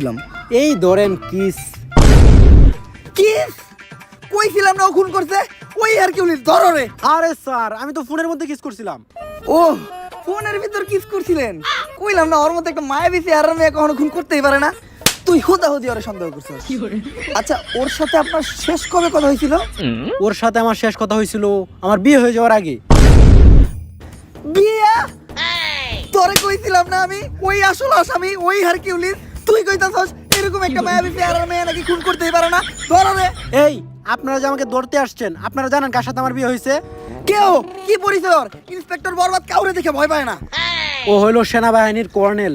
ছিলাম এই ধরেন কিস। কিস? কইছিলাম না খুন করছে? ওই আর কি উলিশ ধরো রে। আরে স্যার আমি তো ফোনের মধ্যে কিস করছিলাম। ও ফোনের ভিতর কিস করছিলেন? কইলাম না ওর মধ্যে একটা মায়াবী চেহারা মেয়ে কখনো খুন করতেই পারে না। তুই হুদা হুদি ওরে সন্দেহ করছিস। আচ্ছা ওর সাথে আপনার শেষ কবে কথা হয়েছিল? ওর সাথে আমার শেষ কথা হয়েছিল আমার বিয়ে হয়ে যাওয়ার আগে। বিয়া? তোরে কইছিলাম না আমি? ওই আসল আসামি ওই হারকিউলিস। তুই কইতাছস এরকম একটা মায়াবী চেহারার মেয়ে নাকি খুন করতেই পারে না? ধরো রে। এই আপনারা যে আমাকে ধরতে আসছেন আপনারা জানেন কার সাথে আমার বিয়ে হয়েছে? কেউ কি পরিচয় ওর? ইন্সপেক্টর বরবাদ কাউরে দেখে ভয় পায় না। ও হলো সেনাবাহিনীর কর্নেল।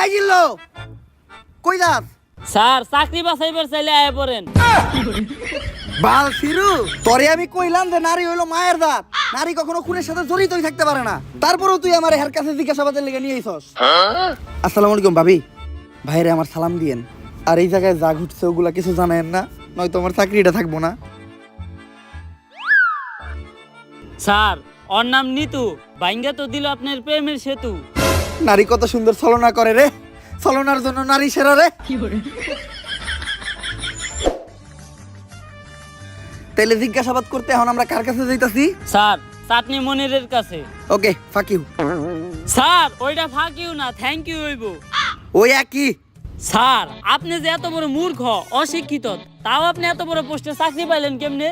এই জিল্লো কই যাস? স্যার চাকরি বাছাইবার চাইলে আয় পড়েন। বাল ফিরু তোরে আমি কইলাম যে নারী হইল মায়ের দাঁত। নারী কখনো খুনের সাথে জড়িতই থাকতে পারে না। তারপরেও তুই আমার হের কাছে জিজ্ঞাসাবাদের লেগে নিয়ে আইছস। আসসালামু আলাইকুম ভাবি। ভাইরে আমার সালাম দিয়েন। আর এই জায়গায় যা ঘুরছে ওগুলা কিছু জানেন না? নয়তো আমার চাকরিটা থাকব না। স্যার ওর নাম নিতু। বাইঙ্গা তো দিল আপনার প্রেমের সেতু। নারী কত সুন্দর ছলনা করে রে। ছলনার জন্য নারী সেরা রে। তাইলে জিজ্ঞাসাবাদ করতে এখন আমরা কার কাছে যাইতাছি? স্যার চাটনি মনিরের কাছে। ওকে ফাক ইউ স্যার ওইটা ফাঁকিও না থ্যাংক ইউ হইব। ওই একই। স্যার আপনি যে এত বড় মূর্খ অশিক্ষিত তাও আপনি এত বড় পোস্টে চাকরি পাইলেন কেমনে?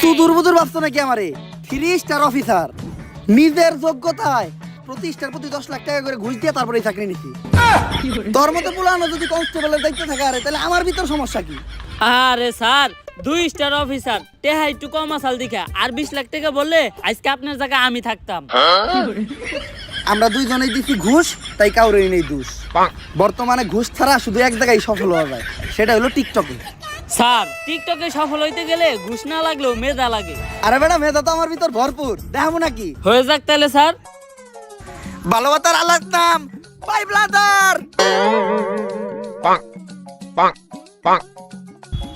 সুদূর বুদুর ভাবছ নাকি আমারে? থ্রি স্টার অফিসার নিজের যোগ্যতায় প্রতিষ্ঠার প্রতি দশ লাখ টাকা করে ঘুষ দিয়ে তারপরে এই চাকরি নিছি। তোর মতো পুরানো যদি কনস্টেবলের দায়িত্ব থাকে আরে তাহলে আমার ভিতর সমস্যা কি? আরে স্যার দুই স্টার অফিসার টেহা একটু কম আসাল দেখা আর বিশ লাখ টাকা বললে আজকে আপনার জায়গায় আমি থাকতাম। আমরা দুইজনেই দিছি ঘুষ তাই কাউরেই নেই দোষ। বর্তমানে ঘুষ ছাড়া শুধু এক জায়গায় সফল হওয়া যায় সেটা হলো টিকটকে। স্যার টিকটকে সফল হইতে গেলে ঘুষ না লাগলেও মেধা লাগে। আরে ম্যাডাম মেধা তো আমার ভিতর ভরপুর দেখাবো নাকি? হয়ে যাক তাহলে স্যার। ভালোবাসার আলাদ নাম বাই ব্লাদার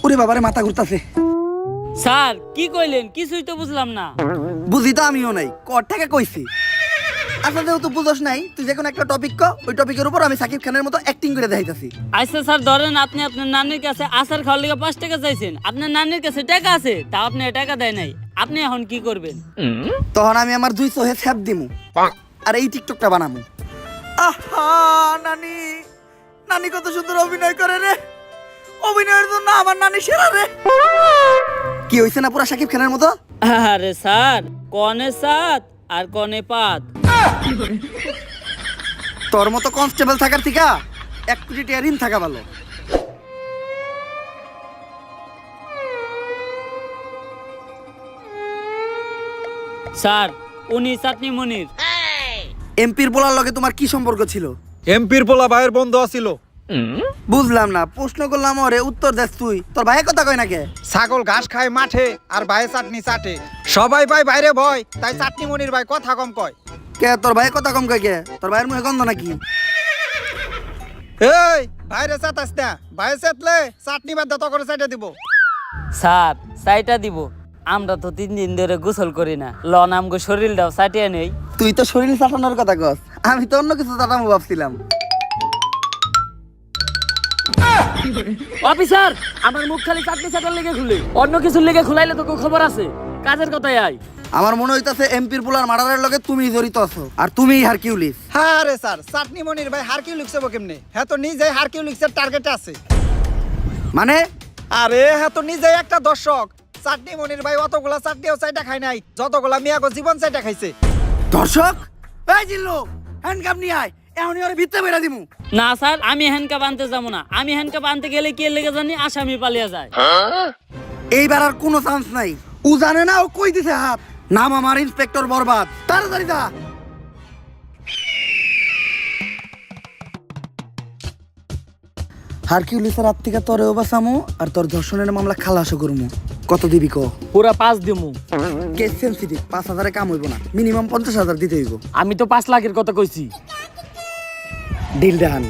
ওরে বাবারে মাথা ঘুরতাছে। স্যার কি কইলেন? কিছুই তো বুঝলাম না। বুঝি তো আমিও নাই কর থেকে কইছি। আচ্ছা যেহেতু বুঝোস নাই তুই যে কোনো একটা টপিক ক ওই টপিকের উপর আমি সাকিব খানের মতো অ্যাক্টিং করে দেখাইতাছি। আচ্ছা স্যার ধরেন আপনি আপনার নানির কাছে আচার খাওয়ার লেগে পাঁচ টাকা চাইছেন। আপনার নানির কাছে টাকা আছে তা আপনি টাকা দেয় নাই। আপনি এখন কি করবেন? তখন আমি আমার দুই চোহে ছ্যাপ দিমু। আর এই টিকটকটা বানামু। আহা নানি! নানি কত সুন্দর অভিনয় করে রে! অভিনয়ের জন্য আমার নানি সেরা রে। কি হইছে না পুরা সাকিব খানের মতো? আরে স্যার কনে সাত আর কনে পাত। তোর মতো কনস্টেবল থাকার থিকা এক কোটি টাকা ঋণ থাকা ভালো। স্যার উনি চাটনি মনির। এমপির বলার লগে তোমার কি সম্পর্ক ছিল? এমপির পোলা ভাইয়ের বন্ধু আছিল। বুঝলাম না প্রশ্ন করলাম ওরে উত্তর দেস তুই। তোর ভাইয়ের কথা কয় নাকি? ছাগল ঘাস খায় মাঠে আর ভাইয়ে চাটনি চাটে। সবাই ভাই বাইরে ভয় তাই চাটনি মনির ভাই কথা কম কয়। কে তোর ভাইয়ের কথা কম কয় কে? তোর ভাইয়ের মুখে গন্ধ নাকি? এই বাইরে চাটাস না ভাইয়ে চেতলে চাটনি বাদ দত করে চাইটে দিব। স্যার চাইটা দিব। আমরা তো তিন দিন ধরে গোসল করি না। লন আমগো শরীরটাও চাটিয়ে নেই। তুই তো শরীর চাটানোর কথা কস। আমি তো অন্য কিছু চাটামো ভাবছিলাম। অফিসার আমার মুখ খালি চাটনি চাটার লেগে খুলে অন্য কিছুর লেগে খুলাইলে তো খবর আছে। কাজের কথাই আয়। আমার মনে হইতাছে এমপির পোলার মার্ডারের লগে তুমি জড়িত আছো আর তুমিই হারকিউলিস। হ্যাঁ রে স্যার চাটনি মনির ভাই হারকিউ লিখছে কেমনে? হ্যাঁ তো নিজে হারকিউ লিখছে টার্গেটে আছে। মানে? আরে হ্যাঁ তো নিজে একটা দর্শক। চাটনি মনির ভাই অতগুলা চাটনিও চাইটা খায় নাই যতগুলা মিয়াগো জীবন চাইটা খাইছে। দর্শক? এই জিল্লু হ্যান্ডকাপ নিয়ে আয়। এখনই ওরে ভিতরে বেরা দিমু। না স্যার আমি হ্যান্ডকাপ আনতে যাব না। আমি হ্যান্ডকাপ আনতে গেলে কে লেগে জানি আসামি পালিয়ে যায়। এইবার আর কোনো চান্স নাই। ও জানে না ও কই দিছে হাত। নাম আমার ইন্সপেক্টর বরবাদ। তাড়াতাড়ি যা। হারকিউলিসের হাত থেকে তোরেও বাঁচামু আর তোর ধর্ষণের মামলা খালাসও করমু। কত দিবি ক? পুরা পাঁচ দিমু। কেস সেন্সিটিভ পাঁচ হাজারে কাম হইব না। মিনিমাম পঞ্চাশ হাজার দিতে হইব। আমি তো পাঁচ লাখের কথা কইছি। ডিল দেখান।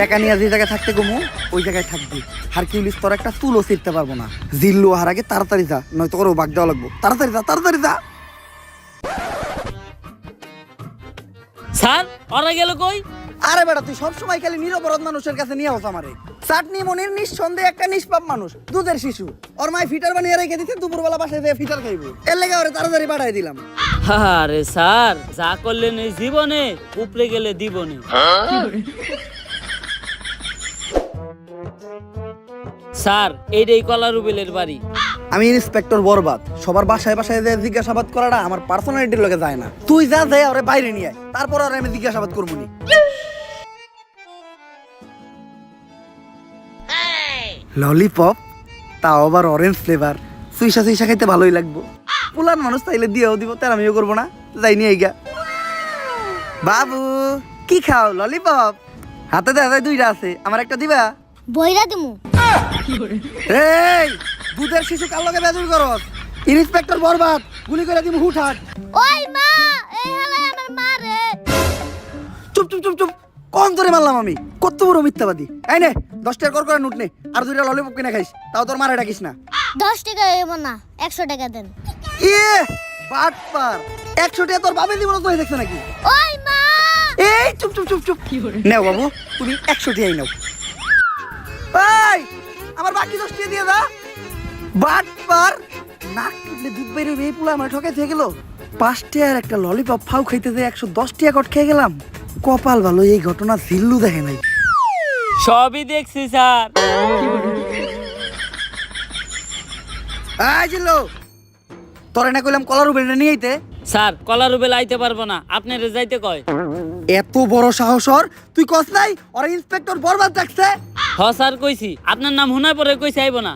টাকা নিয়ে যে জায়গায় থাকতে গমু ওই জায়গায় থাকবি। হারকিউলিস তোর একটা ছিঁড়তে পারব না। জিল্লু হার আগে তাড়াতাড়ি যা নয়তো বাগ দেওয়া লাগবো। তাড়াতাড়ি যা তাড়াতাড়ি যা। স্যার ওরা গেল কই? আরে বেটা তুই সবসময় খালি নিরপরাধ মানুষের কাছে নিয়ে আস আমারে। চাটনি মনির নিঃসন্দেহে একটা নিষ্পাপ মানুষ দুধের শিশু। ওর মাই ফিটার বানিয়ে রেখে দিতে দুপুরবেলা বাসায় যেয়ে ফিটার খাইবো। এর লেগে ওরে তাড়াতাড়ি পাঠাই দিলাম। আরে স্যার, যা করলেন এই জীবনে উপরে গেলে দিবনে। স্যার, এইটাই কলা রুবেলের বাড়ি। আমি ইন্সপেক্টর বরবাদ, সবার বাসায় বাসায় যে জিজ্ঞাসাবাদ করাটা আমার পার্সোনালিটির লগে যায় না। তুই যা যায় ওরে বাইরে নিয়ে আয়, তারপর আর আমি জিজ্ঞাসাবাদ করব নি। ললিপপ, তাও আবার অরেঞ্জ ফ্লেভার সুইসা সুইসা খাইতে ভালোই লাগবো। পুলান মানুষ তাইলে দিয়েও দিব তার আমিও করব না। যাই নিয়ে গা বাবু কি খাও? ললিপপ? হাতে যায় দুইটা আছে। আমার একটা দিবা? বইরা দিমু। এই দুধের শিশু কার লগে করস? ইন্সপেক্টর বরবাদ গুলি করে দিমু হুটহাট। ওই মা এই হালাই আমার মা রে। চুপ চুপ চুপ চুপ। কোন ধরে মারলাম আমি। কত বড় মিথ্যাবাদী। এই নে দশ টাকা কর করে নোট নে। আর দুইটা ললিপপ কিনে খাইস। তাও তোর মারে ডাকিস না। দশ টাকা হইব না একশো টাকা দেন। বাট পার একশো টাকা তোর বাবে দিব না তো দেখছে নাকি? ওই মা! এই চুপ চুপ চুপ চুপ। নেও বাবু তুমি একশো টাকাই নাও। এই আমার বাকি দশ টাকা দিয়ে দা বাট পার নাক টুটলে দুধ বাইরে এই পুলা আমার ঠকে থেকে গেল। পাঁচ টাকার একটা ললিপপ ফাউ খাইতে যে একশো দশ টাকা কট খেয়ে গেলাম। কপাল ভালো এই ঘটনা জিল্লু দেখে নাই। সবই দেখছি স্যার। তোরে না কইলাম কলার উপরে নিয়ে আইতে? স্যার কলা রুবেল আইতে পারব না। আপনারে যাইতে কয়। এত বড় সাহস ওর তুই কস নাই? ওরা ইন্সপেক্টর বরবাদ ডাকছে হ স্যার কইছি। আপনার নাম হুনার পরে কইছে আইব না।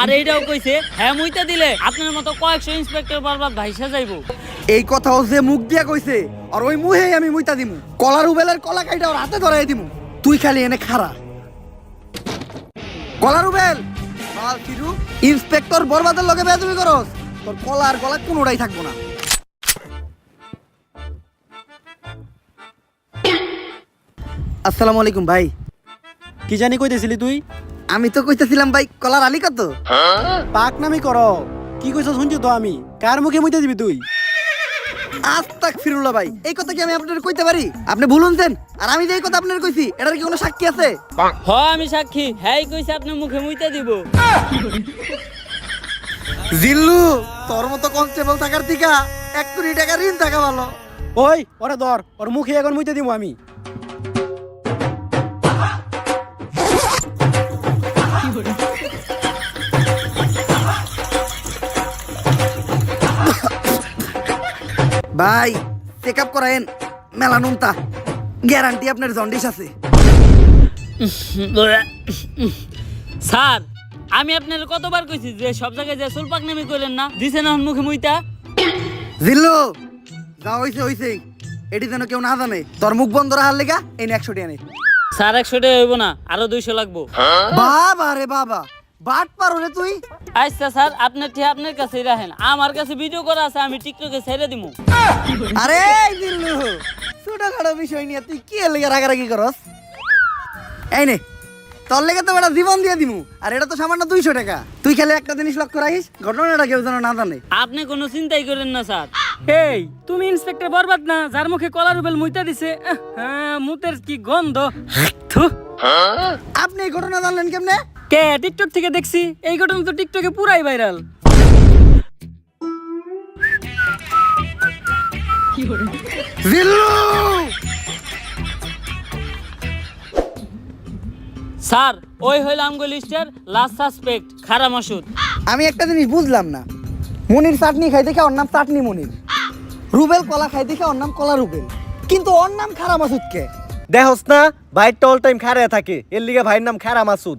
আর এইটাও কইছে হ্যাঁ মুইতা দিলে আপনার মতো কয়েকশো ইন্সপেক্টর বারবার ভাইসা যাইবো। এই কথাও যে মুখ দিয়া কইছে আর ওই মুহেই আমি মুইতা দিমু। কলার উবেলের কলা কাইটা ওর হাতে ধরাই দিমু। তুই খালি এনে খারা কলার উবেল বাল ফিরু ইন্সপেক্টর বরবাদের লগে বেয়াদবি করস। তোর কলা আর গলা কোনোটাই থাকব না। আসসালামু আলাইকুম ভাই। কি জানি কইতেছিলি তুই? আমি তো কইতেছিলাম ভাই কলার আলী কত? পাক নামি করো। কি কইছ শুনছি তো আমি? কার মুখে মুইতে দিবি তুই? আস্তাক ফিরুল্লাহ ভাই এই কথা কি আমি আপনার কইতে পারি? আপনি ভুলুনছেন আর আমি যে এই কথা আপনার কইছি এটার কি কোনো সাক্ষী আছে? হ আমি সাক্ষী। হ্যাঁ কইছে আপনার মুখে মুইতা দিব। জিল্লু তোর মতো কনস্টেবল থাকার থেকে এক কোটি টাকা ঋণ থাকা ভালো। ওই ওরে ধর ওর মুখে এখন মুইতে দিব আমি। ভাই চেক আপ করায়েন মেলানুনতা। গ্যারান্টি আপনার জন্ডিস আছে। স্যার আমি আপনার কতবার কইছি যে সব জায়গায় যে সুলপাক নামি কইলেন না? দিছেন এখন মুখে মুইতা? জিল্লু যা হইছে হইছে। এটি যেন কেউ না জানে তোর মুখ বন্ধ রাখার লেগা এই একশো টাকা নে। স্যার একশো টাকা হইব না আরও দুইশো লাগবো। বাবা রে বাবা বাট পারো রে তুই। আচ্ছা স্যার আপনার ঠিক আপনার কাছেই রাখেন। আমার কাছে ভিডিও করা আছে আমি টিকটকে ছেড়ে দিমু। আরে জিল্লু ছোটখাটো বিষয় নিয়ে তুই কি লেগে রাগারাগি করস? এই নে। তোর লেগে তো বেটা জীবন দিয়ে দিমু। আর এটা তো সামান্য দুইশো টাকা। তুই খেলে একটা জিনিস লক্ষ্য রাখিস ঘটনাটা কেউ যেন না জানে। আপনি কোনো চিন্তাই করেন না স্যার। এই তুমি ইন্সপেক্টর বরবাদ না? যার মুখে কলার রুবেল মুইতা দিছে। আহ, হ্যাঁ মুতের কি গন্ধ। থু। আপনি এই ঘটনা জানলেন কেমনে? কে? টিকটক থেকে দেখছি। এই ঘটনা তো টিকটকে পুরাই ভাইরাল। জিল্লু! স্যার ওই হইল আমগো লিস্টের লাস্ট সাসপেক্ট খারা মাসুদ। আমি একটা জিনিস বুঝলাম না। মনির চাটনি খাই দেখে ওর নাম চাটনি মনির। রুবেল কলা খাই দেখে ওর নাম কলা রুবেল। কিন্তু ওর নাম খারা মাসুদকে দেখোস না ভাইটা অল টাইম খারে থাকে। এর লিগে ভাইয়ের নাম খারা মাসুদ।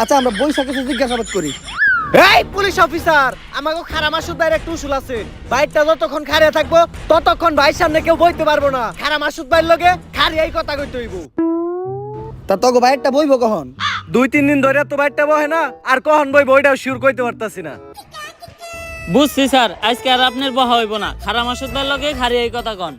আচ্ছা আমরা বৈশাখে জিজ্ঞাসাবাদ করি। এই পুলিশ অফিসার আমাকে খারা মাসুদ ভাইয়ের একটা উসুল আছে। ভাইটা যতক্ষণ খারে থাকব ততক্ষণ ভাইয়ের সামনে কেউ বইতে পারব না। খারা মাসুদ ভাইয়ের লগে খারি এই কথা কইতে হইব। তা তোকে বাইরটা বইব কখন? দুই তিন দিন ধরে তো বাইরটা বহে না আর কখন বই বইটাও শিওর কইতে পারতাছি না। বুঝছি স্যার আজকে আর আপনার বহা হইব না। খারাপ মাসুদ ভাই লগে খারি এই কথা কন।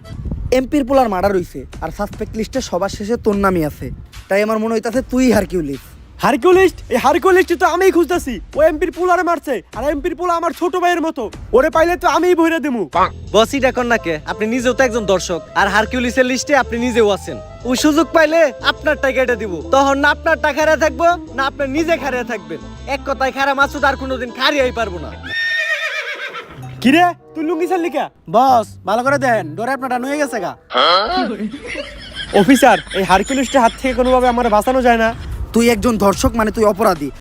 এমপির পোলার মার্ডার হইছে আর সাসপেক্ট লিস্টে সবার শেষে তোর নামই আছে। তাই আমার মনে হইতাছে তুই হারকিউলিস। হারকিউলিস্ট? এই হারকিউলিস্ট তো আমিই খুঁজতেছি। ও এমপির পুলারে মারছে আর এমপির পুলা আমার ছোট ভাইয়ের মতো। ওরে পাইলে তো আমিই ভইরা দিমু। বসই দেখুন নাকে আপনি নিজেও তো একজন দর্শক। আর হারকিউলিসের লিস্টে আপনি নিজেও আছেন। ওই সুযোগ পাইলে আপনার টাকা এটা দিব। তখন না আপনার টাকা হারিয়ে থাকব না আপনি নিজে খারিয়ে থাকবেন। এক কথায় খারা মাসুদ আর কোনোদিন খারিয়াই পারব না। কিরে তুই লুঙ্গি কা? বস ভালো করে দেন ডোরে আপনারটা নুয়ে গেছে গা। অফিসার এই হারকিউলিস্টের হাত থেকে কোনোভাবে আমার বাঁচানো যায় না। তুই একজন ধর্ষক মানে তুই অপরাধী।